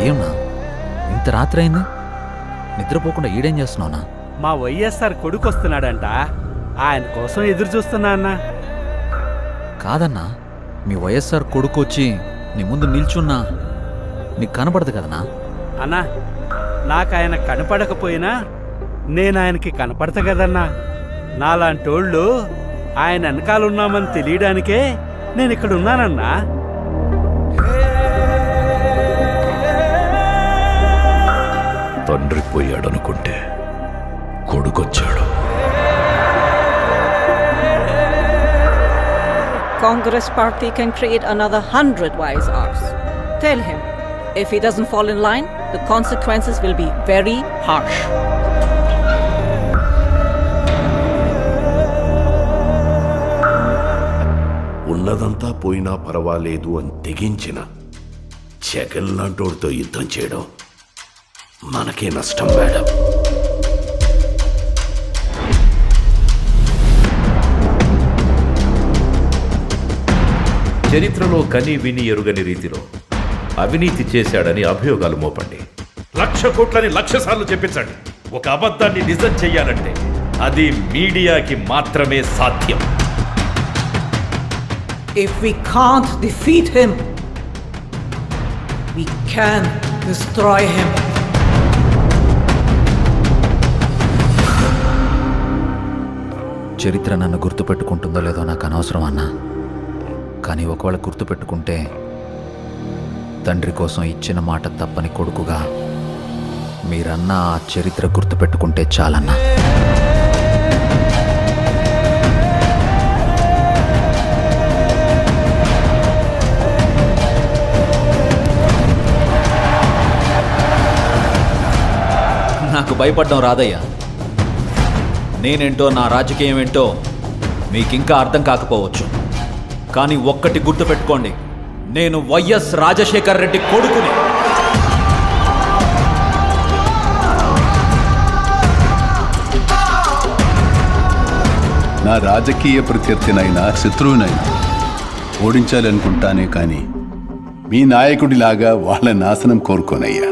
ఇంత రాత్రి అయింది నిద్రపోకుండా ఈడేం చేస్తున్నావునా? మా వైఎస్ఆర్ కొడుకు వస్తున్నాడంట ఆయన కోసం ఎదురు చూస్తున్నా అన్నా. కాదన్నా మీ వైఎస్ఆర్ కొడుకు వచ్చి నీ ముందు నిల్చున్నా నీకు కనపడదు కదనా అన్నా నాకు ఆయన కనపడకపోయినా నేను ఆయనకి కనపడతా కదన్నా. నాలాంటోళ్ళు ఆయన వెనకాలన్నామని తెలియడానికే నేను ఇక్కడ ఉన్నానన్నా తండ్రి పోయాడనుకుంటే కొడుకొచ్చాడు. Congress party can create another hundred YSRs tell him if he doesn't follow in line the consequences will be very harsh ఉన్నదంతా పోయినా పర్వాలేదు అని తెగించిన జగన్ లాంటి వాడితో యుద్ధం చేయడం. మనకే నష్టం మేడం. చరిత్రలో కని విని ఎరుగని రీతిలో అవినీతి చేశాడని అభియోగాలు మోపండి. లక్ష కోట్లని లక్ష సార్లు చెప్పించండి. ఒక అబద్ధాన్ని నిజం చెయ్యాలంటే అది మీడియాకి మాత్రమే సాధ్యం. If we can't defeat him, we can destroy him. చరిత్ర నన్ను గుర్తుపెట్టుకుంటుందో లేదో నాకు అనవసరం అన్నా. కానీ ఒకవేళ గుర్తుపెట్టుకుంటే తండ్రి కోసం ఇచ్చిన మాట తప్పని కొడుకుగా మీరన్న ఆ చరిత్ర గుర్తుపెట్టుకుంటే చాలన్నా. నాకు భయపడడం రాదయ్యా. నేనేంటో నా రాజకీయం ఏంటో మీకింకా అర్థం కాకపోవచ్చు. కానీ ఒక్కటి గుర్తుపెట్టుకోండి నేను వైఎస్ రాజశేఖర్ రెడ్డి కొడుకుని. నా రాజకీయ ప్రత్యర్థినైనా శత్రువునైనా ఓడించాలనుకుంటానే కానీ మీ నాయకుడిలాగా వాళ్ళ నాశనం కోరుకోనయ్యా.